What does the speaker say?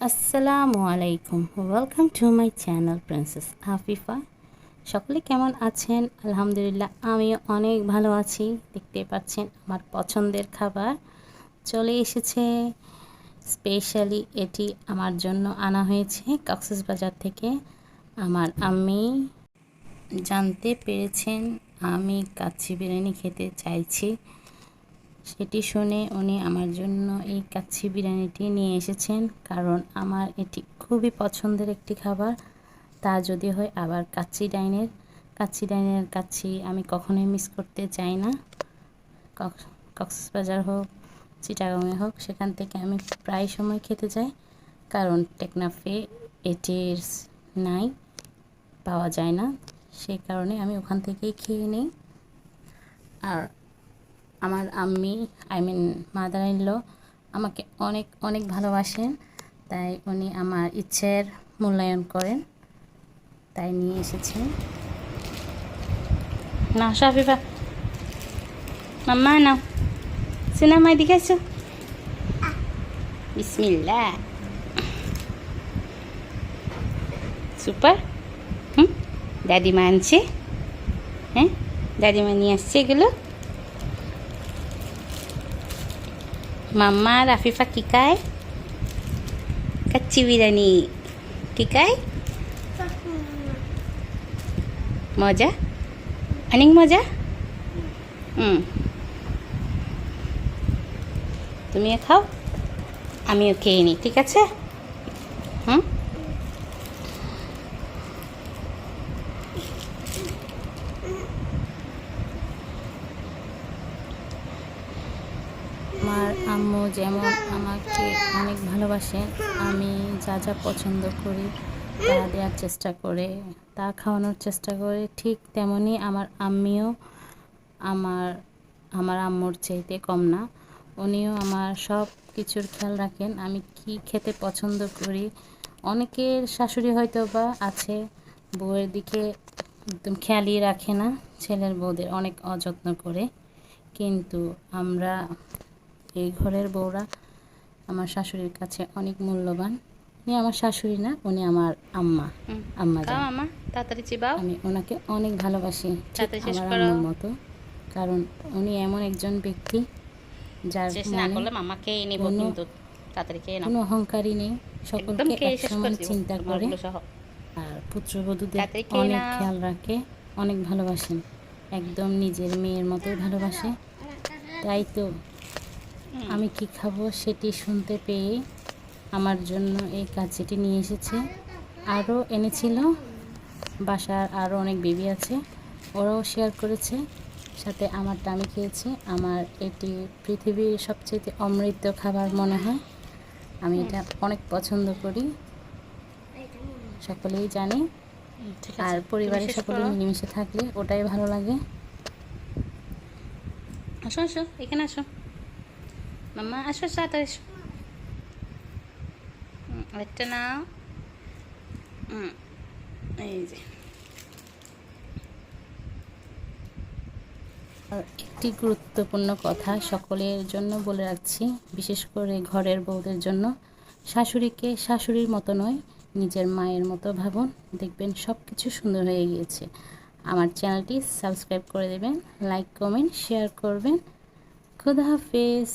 আসসালামু আলাইকুম। Welcome to my channel princess Afifa সকলে কেমন আছেন? আলহামদুলিল্লাহ, আমিও অনেক ভালো আছি। দেখতে পাচ্ছেন আমার পছন্দের খাবার চলে এসেছে। স্পেশালি এটি আমার জন্য আনা হয়েছে কক্সেস বাজার থেকে। আমার আমি জানতে পেরেছেন, আমি কাচ্চি বিরিয়ানি খেতে চাইছি। সেটি শুনে উনি আমার জন্য এই কাচ্ছি বিরিয়ানিটি নিয়ে এসেছেন, কারণ আমার এটি খুবই পছন্দের একটি খাবার। তা যদি হয় আবার কাচ্চি ডাইনের কাচ্চি ডাইনের কাচ্ছি আমি কখনোই মিস করতে চাই না। কক্সবাজার হোক, চিটাগাংয়ে হোক, সেখান থেকে আমি প্রায় সময় খেতে যাই, কারণ টেকনাফে এটির নাই, পাওয়া যায় না। সেই কারণে আমি ওখান থেকেই খেয়ে নিই। আর আমার আম্মি আই মিন মাদার ইনলো আমাকে অনেক অনেক ভালোবাসেন। তাই উনি আমার ইচ্ছের মূল্যায়ন করেন। তাই নিয়ে এসেছেন না শাফিফা মাম্মা, নাও। সিনেমায় দেখেছ? বিসমিল্লা সুপার। হুম? দাদিমা আনছে। হ্যাঁ? দাদিমা নিয়ে আসছে এগুলো? মাম্মা রাফিফা কি খায় কাচ্চি বিরিয়ানি কি খায় মজা অনেক মজা হুম তুমিও খাও? আমিও খেয়ে নিই, ঠিক আছে? হুম আমার আম্মু যেমন আমাকে অনেক ভালোবাসেন আমি যা যা পছন্দ করি তা দেওয়ার চেষ্টা করে, তা খাওয়ানোর চেষ্টা করে, ঠিক তেমনই আমার আম্মিও আমার আমার আম্মুর চাইতে কম না। উনিও আমার সব কিছুর খেয়াল রাখেন, আমি কি খেতে পছন্দ করি। অনেকের শাশুড়ি হয়তো বা আছে, বউয়ের দিকে একদম খেয়ালই রাখে না ছেলের বউদের, অনেক অযত্ন করে। কিন্তু আমরা এই ঘরের বউরা আমার শাশুড়ির কাছে অনেক মূল্যবান। উনি আমার শাশুড়ি না উনি আমার আম্মা আম্মা তাড়াতাড়ি চিবাও। আমি ওনাকে অনেক ভালোবাসি আমার। আম্মুর মতো। কারণ উনি এমন একজন ব্যক্তি যার নিব কোনো- কিন্তু তাড়াতাড়ি খেয়ে কোনো অহংকারই নেই সকলকে খেয়ে এক শেষ সমান করে দিব চিন্তা করে। আর পুত্রবধূদের অনেক খেয়াল রাখে অনেক ভালোবাসেন। একদম নিজের মেয়ের মতোই ভালোবাসে। তাই তো আমি কি খাব সেটি শুনতে পেয়ে আমার জন্য এই কাজটি নিয়ে এসেছে। আরও এনেছিল বাসার আরও অনেক বেবি আছে ওরাও শেয়ার করেছে সাথে আমারটা আমি খেয়েছি। আমার এটি পৃথিবীর সবচেয়ে অমৃত খাবার মনে হয়। আমি এটা অনেক পছন্দ করি। সকলেই জানি। ঠিক আর পরিবারের সকলে মিলেমিশে থাকলে ওটাই ভালো লাগে। আসো আসো এখানে আসো। মাম্মা আসো তাড়াতাড়ি আসো আরেকটা নাও এই যে একটি গুরুত্বপূর্ণ কথা সকলের জন্য বলে রাখছি, বিশেষ করে ঘরের বউদের জন্য। শাশুড়িকে শাশুড়ির মতো নয়, নিজের মায়ের মতো ভাবুন। দেখবেন সব কিছু সুন্দর হয়ে গিয়েছে। আমার চ্যানেলটি সাবস্ক্রাইব করে দেবেন, লাইক, কমেন্ট, শেয়ার করবেন। খুদা হাফেজ।